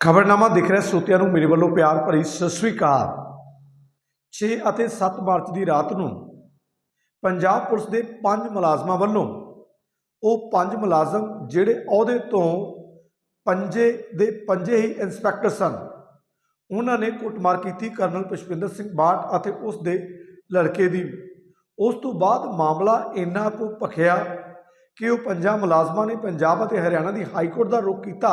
ਖਬਰਨਾਮਾ ਦਿਖ ਰਿਹਾ ਸੋਤਿਆਂ ਨੂੰ ਮੇਰੇ ਵੱਲੋਂ ਪਿਆਰ ਭਰੀ ਸਤਿ ਸ੍ਰੀ ਅਕਾਲ। 6 ਅਤੇ 7 ਮਾਰਚ ਦੀ ਰਾਤ ਨੂੰ ਪੰਜਾਬ ਪੁਲਿਸ ਦੇ ਪੰਜ ਮੁਲਾਜ਼ਮਾਂ ਵੱਲੋਂ ਉਹ ਪੰਜ ਮੁਲਾਜ਼ਮ ਜਿਹੜੇ ਅਹੁਦੇ ਤੋਂ ਪੰਜੇ ਦੇ ਪੰਜੇ ਹੀ ਇੰਸਪੈਕਟਰ ਸਨ, ਉਹਨਾਂ ਨੇ ਕੁੱਟਮਾਰ ਕੀਤੀ ਕਰਨਲ ਪੁਸ਼ਪਿੰਦਰ ਸਿੰਘ ਬਾਟ ਅਤੇ ਉਸ ਦੇ ਲੜਕੇ ਦੀ। ਉਸ ਤੋਂ ਬਾਅਦ ਮਾਮਲਾ ਇੰਨਾ ਕੁ ਭਖਿਆ ਕਿ ਉਹ ਪੰਜਾਂ ਮੁਲਾਜ਼ਮਾਂ ਨੇ ਪੰਜਾਬ ਅਤੇ ਹਰਿਆਣਾ ਦੀ ਹਾਈ ਕੋਰਟ ਦਾ ਰੁਖ ਕੀਤਾ।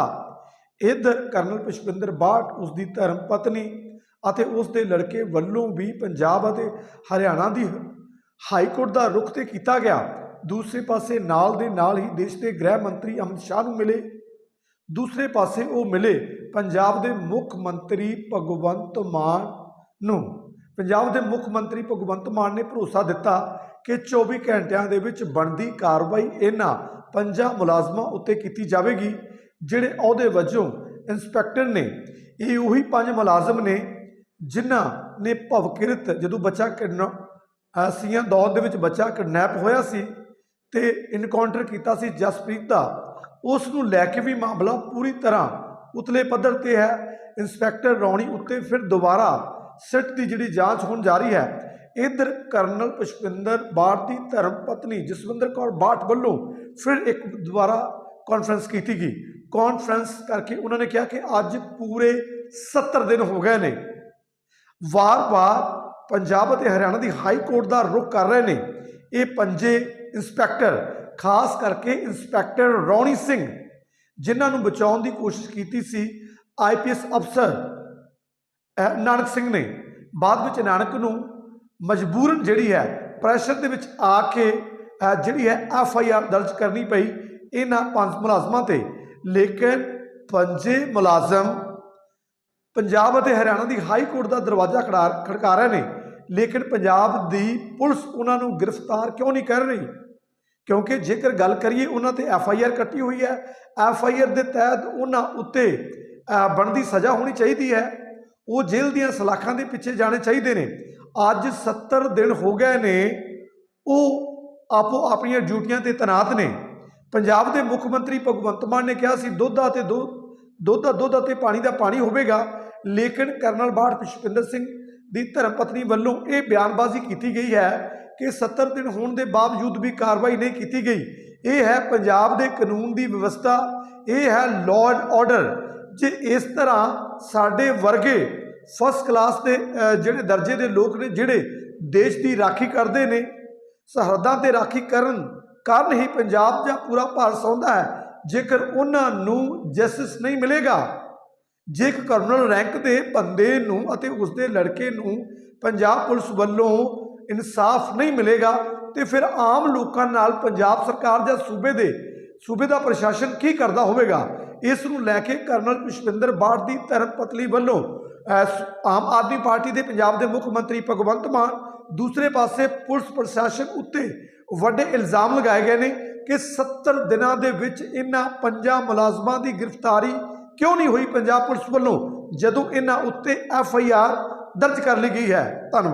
ਇੱਧਰ ਕਰਨਲ ਪੁਸ਼ਪਿੰਦਰ ਬਾਟ ਉਸ ਦੀ ਧਰਮ ਪਤਨੀ ਅਤੇ ਉਸ ਦੇ ਲੜਕੇ ਵੱਲੋਂ ਵੀ ਪੰਜਾਬ ਅਤੇ ਹਰਿਆਣਾ ਦੀ ਹਾਈ ਕੋਰਟ ਦਾ ਰੁਖ ਤੇ ਕੀਤਾ ਗਿਆ। ਦੂਸਰੇ ਪਾਸੇ ਨਾਲ ਦੇ ਨਾਲ ਹੀ ਦੇਸ਼ ਦੇ ਗ੍ਰਹਿ ਮੰਤਰੀ ਅਮਿਤ ਸ਼ਾਹ ਨੂੰ ਮਿਲੇ। ਦੂਸਰੇ ਪਾਸੇ ਉਹ ਮਿਲੇ ਪੰਜਾਬ ਦੇ ਮੁੱਖ ਮੰਤਰੀ ਭਗਵੰਤ ਮਾਨ ਨੂੰ। ਪੰਜਾਬ ਦੇ ਮੁੱਖ ਮੰਤਰੀ ਭਗਵੰਤ ਮਾਨ ਨੇ ਭਰੋਸਾ ਦਿੱਤਾ ਕਿ 24 ਘੰਟਿਆਂ ਦੇ ਵਿੱਚ ਬਣਦੀ ਕਾਰਵਾਈ ਇਹਨਾਂ ਪੰਜਾਂ ਮੁਲਾਜ਼ਮਾਂ ਉੱਤੇ ਕੀਤੀ ਜਾਵੇਗੀ। ਜਿਹੜੇ ਅਹੁਦੇ ਵਜੋਂ ਇੰਸਪੈਕਟਰ ਨੇ, ਇਹ ਉਹੀ ਪੰਜ ਮੁਲਾਜ਼ਮ ਨੇ ਜਿਨ੍ਹਾਂ ਨੇ ਭਵਕਿਰਤ ਜਦੋਂ ਬੱਚਾ ਕਿਡਨਾ ਸੀਆਂ, ਦੌਰ ਦੇ ਵਿੱਚ ਬੱਚਾ ਕਿਡਨੈਪ ਹੋਇਆ ਸੀ ਤੇ ਇਨਕਾਊਂਟਰ ਕੀਤਾ ਸੀ ਜਸਪ੍ਰੀਤ ਦਾ ਉਸ ਨੂੰ ਲੈ ਕੇ ਵੀ ਮਾਮਲਾ ਪੂਰੀ ਤਰ੍ਹਾਂ ਉਤਲੇ ਪੱਧਰ ਤੇ ਹੈ। ਇੰਸਪੈਕਟਰ ਰੌਣੀ ਉੱਤੇ ਫਿਰ ਦੁਬਾਰਾ ਸਿੱਟ ਦੀ ਜਿਹੜੀ ਜਾਂਚ ਹੋਣ ਜਾ ਰਹੀ ਹੈ, ਇਧਰ ਕਰਨਲ ਪੁਸ਼ਪਿੰਦਰ ਬਾਟ ਦੀ ਧਰਮ ਪਤਨੀ ਜਸਵਿੰਦਰ ਕੌਰ ਬਾਟ ਵੱਲੋਂ ਫਿਰ ਇੱਕ ਦੁਬਾਰਾ ਕਾਨਫਰੰਸ ਕੀਤੀ ਗਈ। ਕਾਨਫਰੰਸ ਕਰਕੇ ਉਹਨਾਂ ਨੇ ਕਿਹਾ ਕਿ ਅੱਜ ਪੂਰੇ 70 ਦਿਨ ਹੋ ਗਏ ਨੇ। ਵਾਰ-ਵਾਰ ਪੰਜਾਬ ਅਤੇ ਹਰਿਆਣਾ ਦੀ ਹਾਈ ਕੋਰਟ ਦਾ ਰੁਖ ਕਰ ਰਹੇ ਨੇ। ਇਹ ਪੰਜੇ ਇੰਸਪੈਕਟਰ, ਖਾਸ ਕਰਕੇ ਇੰਸਪੈਕਟਰ ਰੌਣੀ ਸਿੰਘ, ਜਿਨ੍ਹਾਂ ਨੂੰ ਬਚਾਉਣ ਦੀ ਕੋਸ਼ਿਸ਼ ਕੀਤੀ ਸੀ ਆਈਪੀਐਸ ਅਫਸਰ ਨਾਨਕ ਸਿੰਘ ਨੇ। ਬਾਅਦ ਵਿੱਚ ਨਾਨਕ ਨੂੰ ਮਜਬੂਰਨ ਜਿਹੜੀ ਹੈ, ਪ੍ਰੈਸ਼ਰ ਦੇ ਵਿੱਚ ਆ ਕੇ ਜਿਹੜੀ ਹੈ, ਐਫ ਆਈ ਆਰ ਦਰਜ ਕਰਨੀ ਪਈ। ਇਹਨਾਂ ਪੰਜ ਮੁਲਾਜ਼ਮਾਂ ਤੇ। ਲੇਕਿਨ ਪੰਜੇ ਮੁਲਾਜ਼ਮ ਪੰਜਾਬ ਅਤੇ ਹਰਿਆਣਾ ਦੀ ਹਾਈ ਕੋਰਟ ਦਾ ਦਰਵਾਜ਼ਾ ਖੜਾ ਖੜਕਾ ਰਹੇ ਨੇ। ਲੇਕਿਨ ਪੰਜਾਬ ਦੀ ਪੁਲਿਸ ਉਹਨਾਂ ਨੂੰ ਗ੍ਰਿਫਤਾਰ ਕਿਉਂ ਨਹੀਂ ਕਰ ਰਹੀ? ਕਿਉਂਕਿ ਜੇਕਰ ਗੱਲ ਕਰੀਏ, ਉਹਨਾਂ ਤੇ ਐਫ ਆਈ ਆਰ ਕੱਟੀ ਹੋਈ ਹੈ। ਐਫ ਆਈ ਆਰ ਦੇ ਤਹਿਤ ਉਹਨਾਂ ਉੱਤੇ ਬਣਦੀ ਸਜ਼ਾ ਹੋਣੀ ਚਾਹੀਦੀ ਹੈ। ਉਹ ਜੇਲ੍ਹ ਦੀਆਂ ਸਲਾਖਾਂ ਦੇ ਪਿੱਛੇ ਜਾਣੇ ਚਾਹੀਦੇ ਨੇ। ਅੱਜ 70 ਦਿਨ ਹੋ ਗਏ ਨੇ, ਉਹ ਆਪੋ ਆਪਣੀਆਂ ਡਿਊਟੀਆਂ ਤੇ ਤੈਨਾਤ ਨੇ। ਪੰਜਾਬ ਦੇ ਮੁੱਖ ਮੰਤਰੀ ਭਗਵੰਤ ਮਾਨ ਨੇ ਕਿਹਾ ਸੀ, ਦੁੱਧ ਅਤੇ ਦੁੱਧ ਦੁੱਧ ਦਾ ਦੁੱਧ ਅਤੇ ਪਾਣੀ ਦਾ ਪਾਣੀ ਹੋਵੇਗਾ, ਲੇਕਿਨ ਕਰਨਲ ਬਾੜ ਪੁਸ਼ਪਿੰਦਰ ਸਿੰਘ ਦੀ ਧਰਮ ਪਤਨੀ ਵੱਲੋਂ ਇਹ ਬਿਆਨਬਾਜ਼ੀ ਕੀਤੀ ਗਈ ਹੈ ਕਿ 70 ਦਿਨ ਹੋਣ ਦੇ ਬਾਵਜੂਦ ਵੀ ਕਾਰਵਾਈ ਨਹੀਂ ਕੀਤੀ ਗਈ। ਇਹ ਹੈ ਪੰਜਾਬ ਦੇ ਕਾਨੂੰਨ ਦੀ ਵਿਵਸਥਾ, ਇਹ ਹੈ ਲਾਅ ਐਂਡ ਆਰਡਰ ਜੇ ਇਸ ਤਰ੍ਹਾਂ ਸਾਡੇ ਵਰਗੇ ਫਸਟ ਕਲਾਸ ਦੇ ਜਿਹੜੇ ਦਰਜੇ ਦੇ ਲੋਕ ਨੇ, ਜਿਹੜੇ ਦੇਸ਼ ਦੀ ਰਾਖੀ ਕਰਦੇ ਨੇ, ਸਰਹੱਦਾਂ ਤੇ ਰਾਖੀ ਕਰਨ ਕਾਰਨ ਹੀ ਪੰਜਾਬ ਜਾਂ ਪੂਰਾ ਭਾਰਤ ਸੌਂਦਾ ਹੈ। ਜੇਕਰ ਉਹਨਾਂ ਨੂੰ ਜਸਟਿਸ ਨਹੀਂ ਮਿਲੇਗਾ, ਜੇ ਇੱਕ ਕਰਨਲ ਰੈਂਕ ਦੇ ਬੰਦੇ ਨੂੰ ਅਤੇ ਉਸਦੇ ਲੜਕੇ ਨੂੰ ਪੰਜਾਬ ਪੁਲਿਸ ਵੱਲੋਂ ਇਨਸਾਫ ਨਹੀਂ ਮਿਲੇਗਾ, ਤੇ ਫਿਰ ਆਮ ਲੋਕਾਂ ਨਾਲ ਪੰਜਾਬ ਸਰਕਾਰ ਜਾਂ ਸੂਬੇ ਦੇ, ਸੂਬੇ ਦਾ ਪ੍ਰਸ਼ਾਸਨ ਕੀ ਕਰਦਾ ਹੋਵੇਗਾ? ਇਸ ਨੂੰ ਲੈ ਕੇ ਕਰਨਲ ਪੁਸ਼ਪਿੰਦਰ ਬਾੜ ਦੀ ਧਰਮਪਤਲੀ ਵੱਲੋਂ ਆਮ ਆਦਮੀ ਪਾਰਟੀ ਦੇ ਪੰਜਾਬ ਦੇ ਮੁੱਖ ਮੰਤਰੀ ਭਗਵੰਤ ਮਾਨ, ਦੂਸਰੇ ਪਾਸੇ ਪੁਲਿਸ ਪ੍ਰਸ਼ਾਸਨ ਉੱਤੇ ਵੱਡੇ ਇਲਜ਼ਾਮ ਲਗਾਏ ਗਏ ਨੇ ਕਿ 70 ਦਿਨਾਂ ਦੇ ਵਿੱਚ ਇਹਨਾਂ ਪੰਜਾਂ ਮੁਲਾਜ਼ਮਾਂ ਦੀ ਗ੍ਰਿਫਤਾਰੀ ਕਿਉਂ ਨਹੀਂ ਹੋਈ ਪੰਜਾਬ ਪੁਲਿਸ ਵੱਲੋਂ, ਜਦੋਂ ਇਹਨਾਂ ਉੱਤੇ ਐਫ ਆਈ ਆਰ ਦਰਜ ਕਰ ਲਈ ਗਈ ਹੈ। ਧੰਨਵਾਦ।